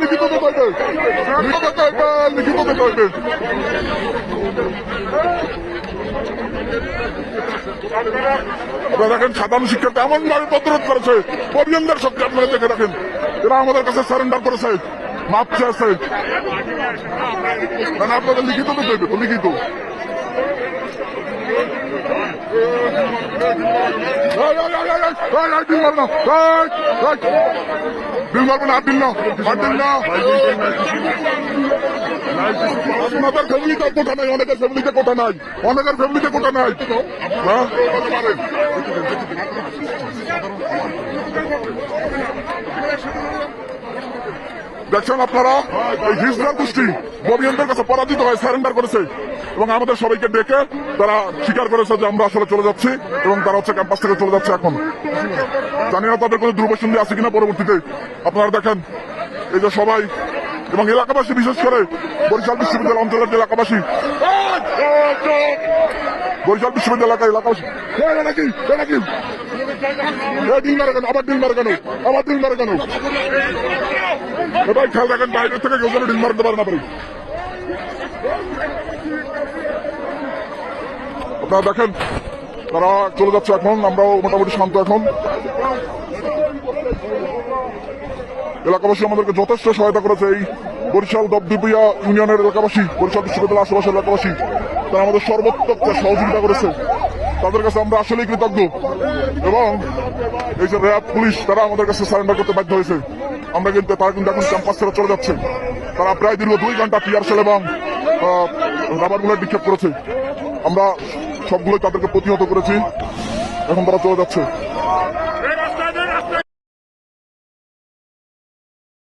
লিখিত লিখিত লিখিত দেখেন সাধারণ শিক্ষার্থী এমন ভাবে প্রতিরোধ করেছে পরিজনদের শক্তি আপনারা দেখে রাখেন এরা আমাদের কাছে সারেন্ডার করেছে মাপ চেয়েছে মানে আপনাদের লিখিত তো লিখিত বিল মারবো না, বিল না, বিল না। আপনাদের ফ্যামিলিতে নাই অনেকের ফ্যামিলিতে কোটা নাই অনেকের ফ্যামিলিতে কোটা নাই হ্যাঁ? দেখছেন আপনারা? এই হিজড়ার গোষ্ঠী ববিয়নদের কাছে পরাজিত হয়ে সারেন্ডার করেছে। এবং আমাদের সবাইকে ডেকে তারা স্বীকার করেছে যে আমরা আসলে চলে যাচ্ছি এবং তারা হচ্ছে ক্যাম্পাস থেকে চলে যাচ্ছে এখন। জানি না তাদের কোনো দুর্বসন্ধি আছে কিনা পরবর্তীতে। আপনারা দেখেন এই যে সবাই এবং এলাকাবাসী বিশেষ করে বরিশাল বিশ্ববিদ্যালয় অঞ্চলের যে এলাকাবাসী। বরিশাল বিশ্ববিদ্যালয় এলাকাবাসী। এ, এটা কি এটা কি এ, আবার আবার এবার খেয়াল রাখেন বাইরে থেকে কেউ যেন ডিল মারতে পারে না আপনারা দেখেন, তারা চলে যাচ্ছে এখন, আমরাও মোটামুটি শান্ত এখন। এলাকাবাসী আমাদেরকে যথেষ্ট সহায়তা করেছে এই বরিশাল দবদুবিয়া ইউনিয়নের এলাকাবাসী, বরিশাল বিশ্ববিদ্যালয়ের আশেপাশের এলাকাবাসী। তারা আমাদের সর্বোত্তম সহযোগিতা করেছে। তাদের কাছে আমরা আসলেই কৃতজ্ঞ। এবং এই যে র্যাব, পুলিশ, তারা আমাদের কাছে সারেন্ডার করতে বাধ্য হয়েছে। আমরা কিন্তু, তারা কিন্তু এখন ক্যাম্পাস ছেড়ে চলে যাচ্ছে। তারা প্রায় দীর্ঘ দুই ঘণ্টা পিয়ারসেল এবং রাবার বুলেট বিক্ষেপ করেছে। আমরা সবগুলোই তাদেরকে প্রতিহত করেছি। এখন তারা চলে যাচ্ছে।